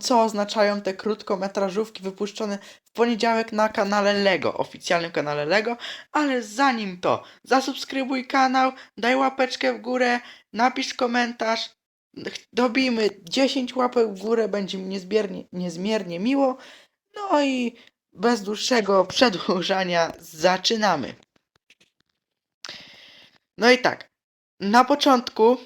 co oznaczają te krótkometrażówki wypuszczone w poniedziałek na kanale LEGO, oficjalnym kanale LEGO, ale zanim to, zasubskrybuj kanał, daj łapeczkę w górę, napisz komentarz, dobijmy 10 łapek w górę, będzie mi niezmiernie, niezmiernie miło, no i bez dłuższego przedłużania zaczynamy. No i tak, na początku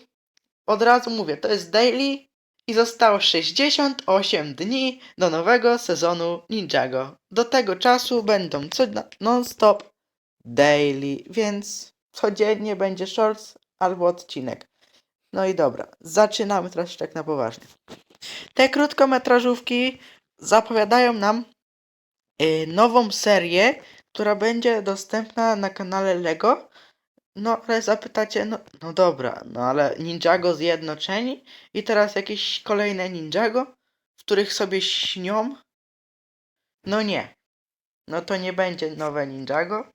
od razu mówię, to jest daily i zostało 68 dni do nowego sezonu Ninjago. Do tego czasu będą co non-stop daily, więc codziennie będzie shorts albo odcinek. No i dobra, zaczynamy teraz tak na poważnie. Te krótkometrażówki zapowiadają nam y, nową serię, która będzie dostępna na kanale LEGO. No, ale zapytacie, no, no dobra, no ale Ninjago zjednoczeni i teraz jakieś kolejne Ninjago, w których sobie śnią? No nie. No to nie będzie nowe Ninjago.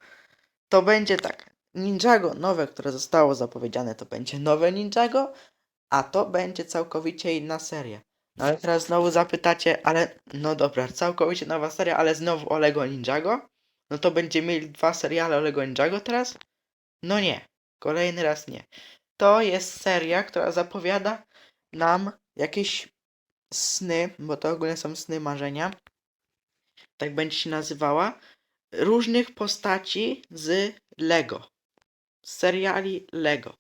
To będzie tak. Ninjago nowe, które zostało zapowiedziane, to będzie nowe Ninjago, a to będzie całkowicie inna seria. No ale teraz znowu zapytacie, ale no dobra, całkowicie nowa seria, ale znowu o Lego Ninjago? No to będziemy mieli dwa seriale o Lego Ninjago teraz? No nie, kolejny raz nie. To jest seria, która zapowiada nam jakieś sny, bo to ogólnie są sny marzenia. Tak będzie się nazywała. Różnych postaci z Lego. Z seriali Lego.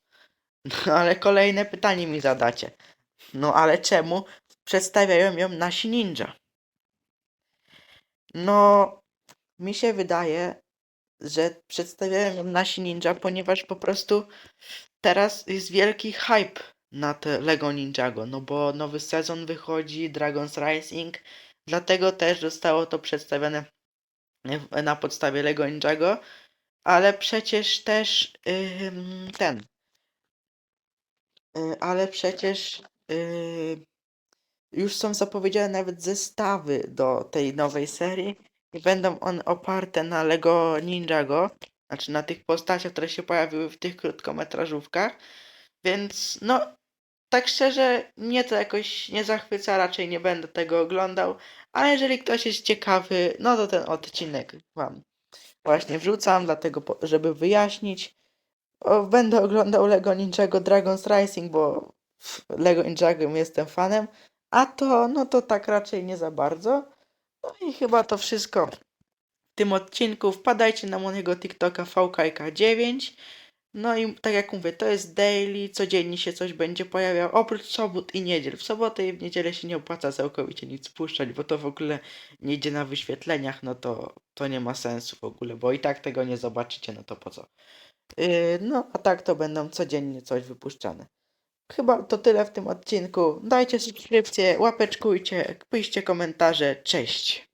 No ale kolejne pytanie mi zadacie. No ale czemu przedstawiają ją nasi ninja? No, mi się wydaje, że przedstawiają ją nasi ninja, ponieważ po prostu teraz jest wielki hype na te Lego Ninjago, no bo nowy sezon wychodzi, Dragon's Rising, dlatego też zostało to przedstawione na podstawie Lego Ninjago, ale przecież też ym, ten, y, ale przecież y, już są zapowiedziane nawet zestawy do tej nowej serii i będą one oparte na Lego Ninjago, znaczy na tych postaciach, które się pojawiły w tych krótkometrażówkach, więc no, tak szczerze, mnie to jakoś nie zachwyca, raczej nie będę tego oglądał, ale jeżeli ktoś jest ciekawy, no to ten odcinek wam właśnie wrzucam, dlatego, żeby wyjaśnić. O, będę oglądał Lego Ninjago Dragon's Rising, bo Lego Ninjago jestem fanem, a to, no to tak raczej nie za bardzo. No i chyba to wszystko w tym odcinku. Wpadajcie na mojego TikToka VKK9. No i tak jak mówię, to jest daily, codziennie się coś będzie pojawiało, oprócz sobot i niedziel. W sobotę i w niedzielę się nie opłaca całkowicie nic puszczać, bo to w ogóle nie idzie na wyświetleniach, no to, to nie ma sensu w ogóle, bo i tak tego nie zobaczycie, no to po co. Yy, no, a tak to będą codziennie coś wypuszczane. Chyba to tyle w tym odcinku. Dajcie subskrypcję, łapeczkujcie, piszcie komentarze. Cześć!